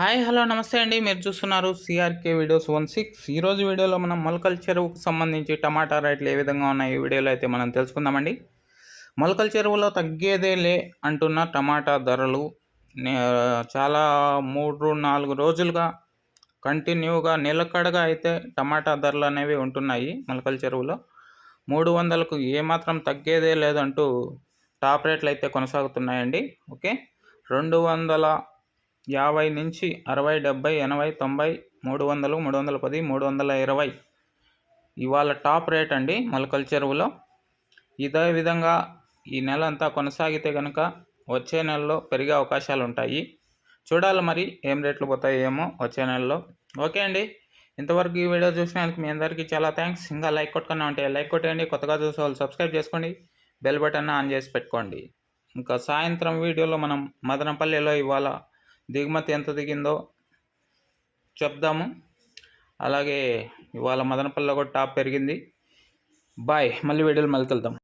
Hi hello నమస్తే అండి. మీరు చూస్తున్నారు సిఆర్కే వీడియోస్ వన్ సిక్స్ ఈరోజు వీడియోలో మనం మొలకల చెరువుకు సంబంధించి టమాటా రేట్లు ఏ విధంగా ఉన్నాయి ఈ వీడియోలో అయితే మనం తెలుసుకుందామండి. మొలకల చెరువులో తగ్గేదే లే అంటున్న టమాటా ధరలు నే- చాలా మూడు నాలుగు రోజులుగా కంటిన్యూగా నిలకడగా అయితే టమాటా ధరలు అనేవి ఉంటున్నాయి మొలకల చెరువులో. మూడు వందలకు ఏమాత్రం తగ్గేదే లేదంటూ టాప్ రేట్లు అయితే కొనసాగుతున్నాయండి. ఓకే? రెండు వందల యాభై నుంచి అరవై డెబ్బై ఎనభై తొంభై మూడు వందలు మూడు వందల పది మూడు వందల ఇరవై. ఇవాళ టాప్ రేట్ అండి మొలకల చెరువులో. ఇదే విధంగా ఈ నెల అంతా కొనసాగితే కనుక వచ్చే నెలలో పెరిగే అవకాశాలు ఉంటాయి. చూడాలి మరి ఏం రేట్లు పోతాయి ఏమో వచ్చే నెలలో. ఓకే అండి. ఇంతవరకు ఈ వీడియో చూసినందుకు మీ అందరికీ చాలా థ్యాంక్స్. ఇంకా లైక్ కొట్టుకున్నా ఉంటే లైక్ కొట్టేయండి. కొత్తగా చూసే వాళ్ళు సబ్స్క్రైబ్ చేసుకోండి. బెల్ బటన్ ఆన్ చేసి పెట్టుకోండి. ఇంకా సాయంత్రం వీడియోలో మనం మదనపల్లిలో ఇవాళ దిగుమతి ఎంత దిగిందో చెప్దాము. అలాగే ఇవాళ మదనపల్లిలో కూడా టాప్ పెరిగింది. బాయ్. మళ్ళీ వీడియోలు మళ్ళీ కలుద్దాం.